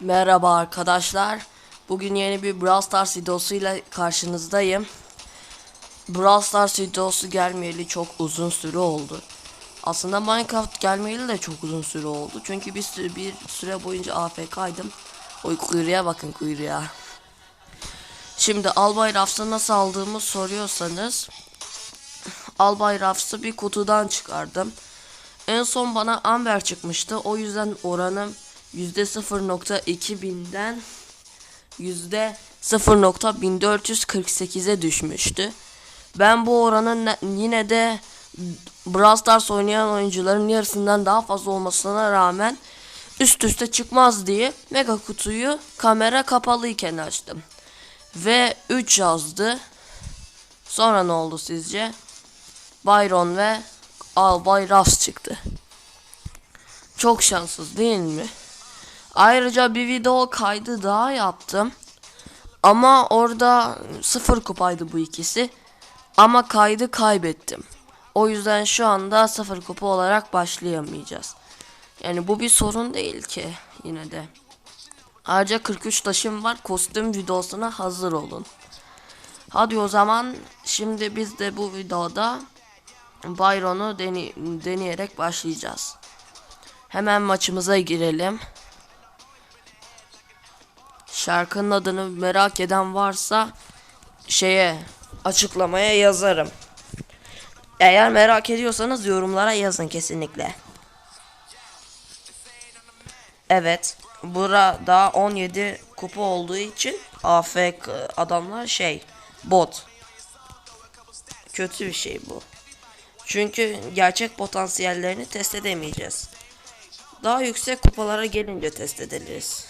Merhaba arkadaşlar. Bugün yeni bir Brawl Stars videosuyla karşınızdayım. Brawl Stars videosu gelmeyeli çok uzun süre oldu. Aslında Minecraft gelmeyeli de çok uzun süre oldu. Çünkü bir süre, bir süre boyunca AFK'ydım. Oy kuyruğa bakın kuyruğa. Şimdi Albay Rafs'ı nasıl aldığımı soruyorsanız Albay Rafs'ı bir kutudan çıkardım. En son bana Amber çıkmıştı. O yüzden oranım %0.2 binden %0.1448'e düşmüştü. Ben bu oranın ne- yine de Brawl Stars oynayan oyuncuların yarısından daha fazla olmasına rağmen üst üste çıkmaz diye mega kutuyu kamera kapalıyken açtım. Ve 3 yazdı. Sonra ne oldu sizce? Byron ve Albay Rafs çıktı. Çok şanssız değil mi? Ayrıca bir video kaydı daha yaptım. Ama orada sıfır kupaydı bu ikisi. Ama kaydı kaybettim. O yüzden şu anda sıfır kupa olarak başlayamayacağız. Yani bu bir sorun değil ki yine de. Ayrıca 43 taşım var. Kostüm videosuna hazır olun. Hadi o zaman şimdi biz de bu videoda Byron'u dene deneyerek başlayacağız. Hemen maçımıza girelim. Şarkının adını merak eden varsa şeye açıklamaya yazarım. Eğer merak ediyorsanız yorumlara yazın kesinlikle. Evet. Burada 17 kupa olduğu için AFK adamlar şey bot. Kötü bir şey bu. Çünkü gerçek potansiyellerini test edemeyeceğiz. Daha yüksek kupalara gelince test ederiz.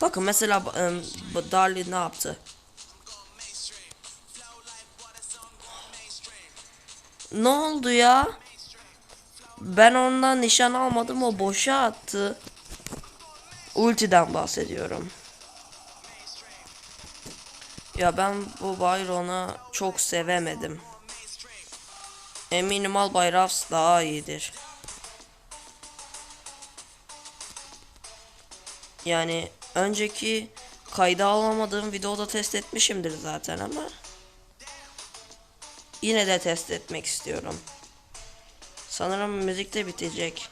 Bakın mesela bu Darli ne yaptı? Ne oldu ya? Ben ondan nişan almadım o boşa attı. Ultiden bahsediyorum. Ya ben bu Byron'u çok sevemedim. Eminim Albay Rafs daha iyidir. Yani önceki kayda alamadığım videoda test etmişimdir zaten ama yine de test etmek istiyorum. Sanırım müzik de bitecek.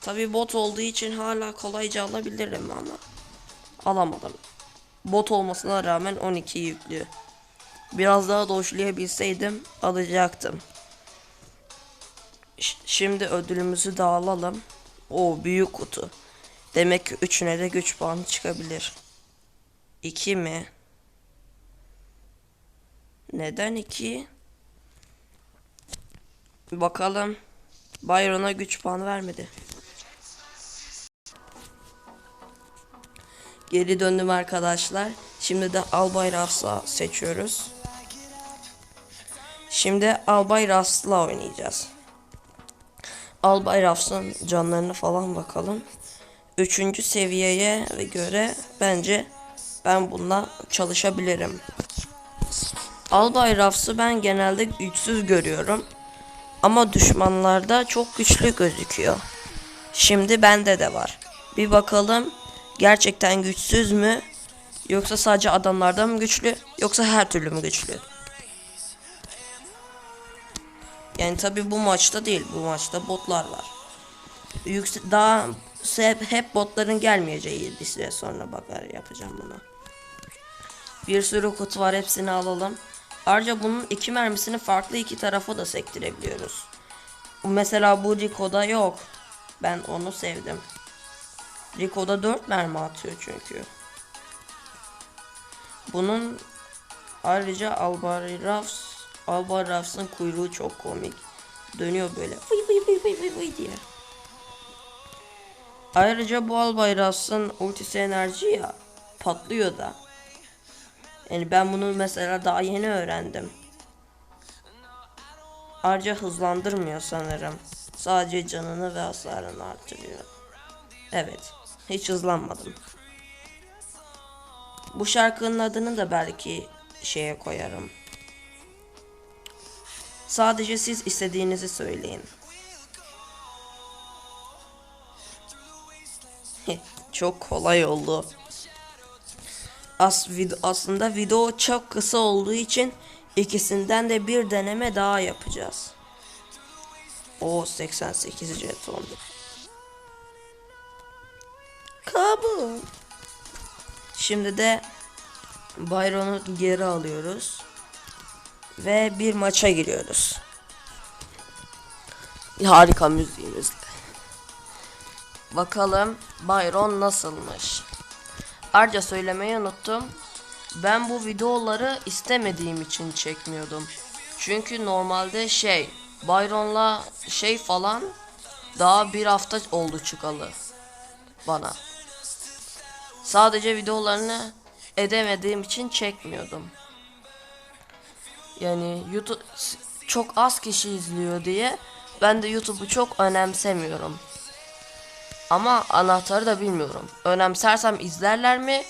Tabi bot olduğu için hala kolayca alabilirim ama alamadım. Bot olmasına rağmen 12 yüklü. Biraz daha doşlayabilseydim alacaktım. Ş- Şimdi ödülümüzü de alalım. O büyük kutu. Demek ki üçüne de güç puanı çıkabilir. 2 mi? Neden 2? Bakalım. Byron'a güç puanı vermedi. Geri döndüm arkadaşlar. Şimdi de Albay Rafs'la seçiyoruz. Şimdi Albay Rafs'la oynayacağız. Albay Rafs'ın canlarını falan bakalım. Üçüncü seviyeye göre bence ben bununla çalışabilirim. Albay Rafs'ı ben genelde güçsüz görüyorum. Ama düşmanlarda çok güçlü gözüküyor. Şimdi bende de var. Bir bakalım gerçekten güçsüz mü? Yoksa sadece adamlarda mı güçlü? Yoksa her türlü mü güçlü? Yani tabi bu maçta değil. Bu maçta botlar var. Yüksek daha hep, botların gelmeyeceği bir süre sonra bakar yapacağım bunu. Bir sürü kutu var hepsini alalım. Ayrıca bunun iki mermisini farklı iki tarafa da sektirebiliyoruz. Mesela bu Rico'da yok. Ben onu sevdim. Rico'da 4 mermi atıyor çünkü. Bunun ayrıca Albari Rafs'ın kuyruğu çok komik. Dönüyor böyle vıy vıy vıy vıy vıy diye. Ayrıca bu Albay Rafs'ın ultisi enerji ya patlıyor da. Yani ben bunu mesela daha yeni öğrendim. Ayrıca hızlandırmıyor sanırım. Sadece canını ve hasarını artırıyor. Evet. Hiç hızlanmadım. Bu şarkının adını da belki şeye koyarım. Sadece siz istediğinizi söyleyin. çok kolay oldu. As vid aslında video çok kısa olduğu için ikisinden de bir deneme daha yapacağız. O 88 jeton. Kabul. Şimdi de Byron'u geri alıyoruz. Ve bir maça giriyoruz. Harika müziğimizle. Bakalım Byron nasılmış. Ayrıca söylemeyi unuttum. Ben bu videoları istemediğim için çekmiyordum. Çünkü normalde şey Byron'la şey falan daha bir hafta oldu çıkalı bana. Sadece videolarını edemediğim için çekmiyordum. Yani YouTube çok az kişi izliyor diye ben de YouTube'u çok önemsemiyorum. Ama anahtarı da bilmiyorum. Önemsersem izlerler mi?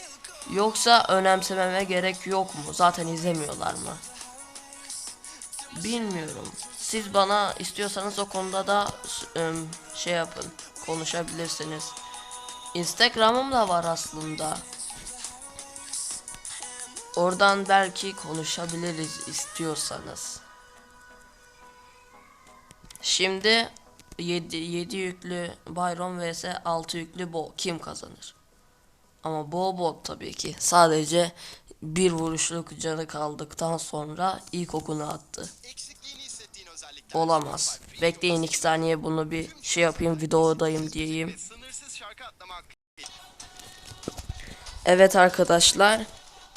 Yoksa önemsememe gerek yok mu? Zaten izlemiyorlar mı? Bilmiyorum. Siz bana istiyorsanız o konuda da ım, şey yapın. Konuşabilirsiniz. Instagram'ım da var aslında. Oradan belki konuşabiliriz istiyorsanız. Şimdi 7, 7 yüklü Byron vs 6 yüklü Bo kim kazanır? Ama Bo bot tabii ki. Sadece bir vuruşluk canı kaldıktan sonra ilk okunu attı. Olamaz. Bekleyin 2 saniye bunu bir şey yapayım videodayım diyeyim. Evet arkadaşlar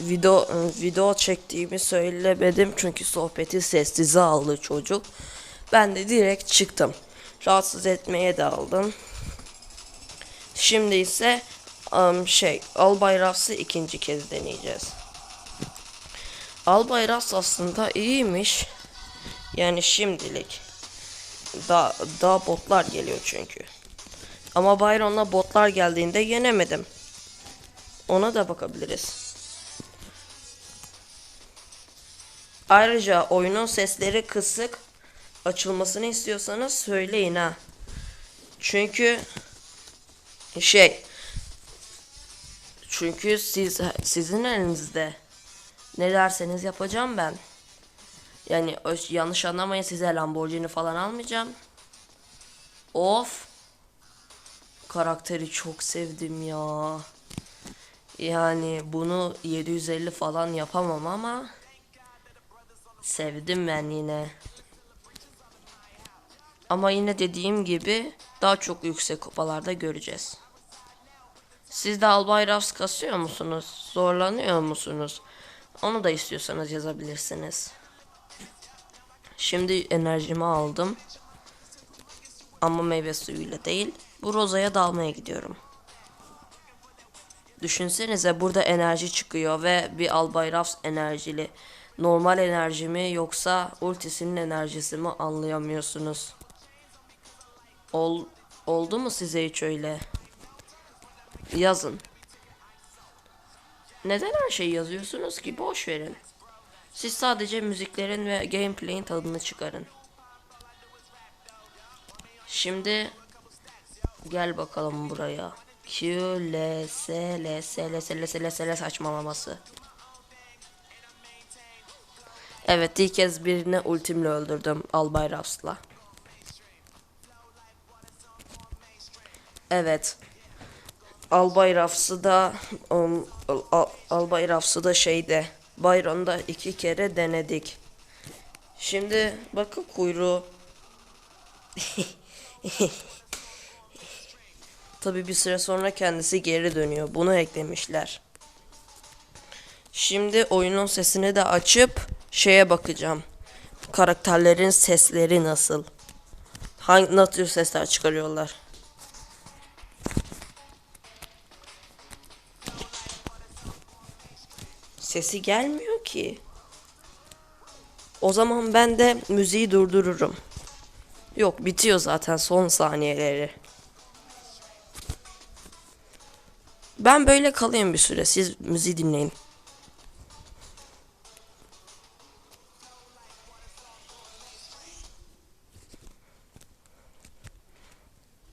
video video çektiğimi söylemedim çünkü sohbeti sessize aldı çocuk. Ben de direkt çıktım. Rahatsız etmeye de aldım. Şimdi ise um, şey Albay Rafs'ı ikinci kez deneyeceğiz. Albay Rafs aslında iyiymiş. Yani şimdilik. Daha, daha botlar geliyor çünkü. Ama Byron'la botlar geldiğinde yenemedim. Ona da bakabiliriz. Ayrıca oyunun sesleri kısık açılmasını istiyorsanız söyleyin ha. Çünkü şey çünkü siz sizin elinizde ne derseniz yapacağım ben. Yani yanlış anlamayın size Lamborghini falan almayacağım. Of. Karakteri çok sevdim ya. Yani bunu 750 falan yapamam ama sevdim ben yine. Ama yine dediğim gibi daha çok yüksek kupalarda göreceğiz. Siz de Albay Rafs kasıyor musunuz? Zorlanıyor musunuz? Onu da istiyorsanız yazabilirsiniz. Şimdi enerjimi aldım. Ama meyve suyuyla değil. Bu rozaya dalmaya gidiyorum. Düşünsenize burada enerji çıkıyor ve bir Albay Rafs enerjili. Normal enerji mi yoksa ultisinin enerjisi mi anlayamıyorsunuz. Ol, oldu mu size hiç öyle? Yazın. Neden her şeyi yazıyorsunuz ki? Boş verin. Siz sadece müziklerin ve gameplay'in tadını çıkarın. Şimdi gel bakalım buraya. Q, L, S, L, S, L, S, L, S, L, S, L saçmalaması. Evet ilk kez birini ultimle öldürdüm Albay Rafs'la. Evet. Albay Rafs'ı da um, Al- Al- Albay Rafs'ı da şeyde Byron'da iki kere denedik. Şimdi bakın kuyruğu. Tabi bir süre sonra kendisi geri dönüyor. Bunu eklemişler. Şimdi oyunun sesini de açıp şeye bakacağım. Karakterlerin sesleri nasıl? Hangi tür sesler çıkarıyorlar? Sesi gelmiyor ki. O zaman ben de müziği durdururum. Yok bitiyor zaten son saniyeleri. Ben böyle kalayım bir süre. Siz müziği dinleyin.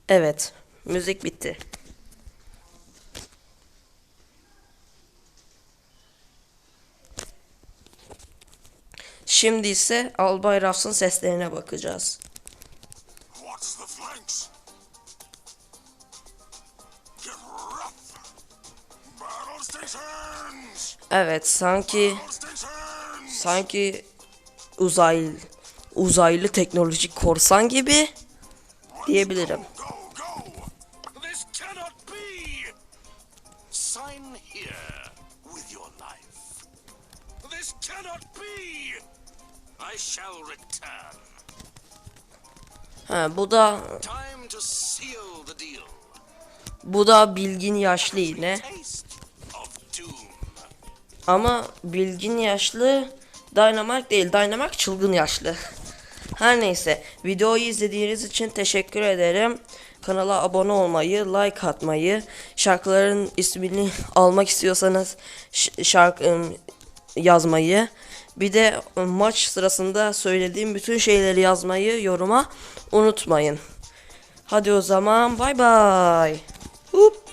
Evet. Müzik bitti. Şimdi ise Albay Ruffs'ın seslerine bakacağız. Evet sanki sanki uzay uzaylı teknolojik korsan gibi diyebilirim. Sign here with your life. This cannot be. I shall return. Ha, bu da Time to seal the deal. bu da bilgin yaşlı yine. Ama bilgin yaşlı Dynamite değil. Dynamite çılgın yaşlı. Her neyse. Videoyu izlediğiniz için teşekkür ederim. Kanala abone olmayı, like atmayı, şarkıların ismini almak istiyorsanız şarkı yazmayı, bir de maç sırasında söylediğim bütün şeyleri yazmayı yoruma unutmayın. Hadi o zaman bay bay. Hup.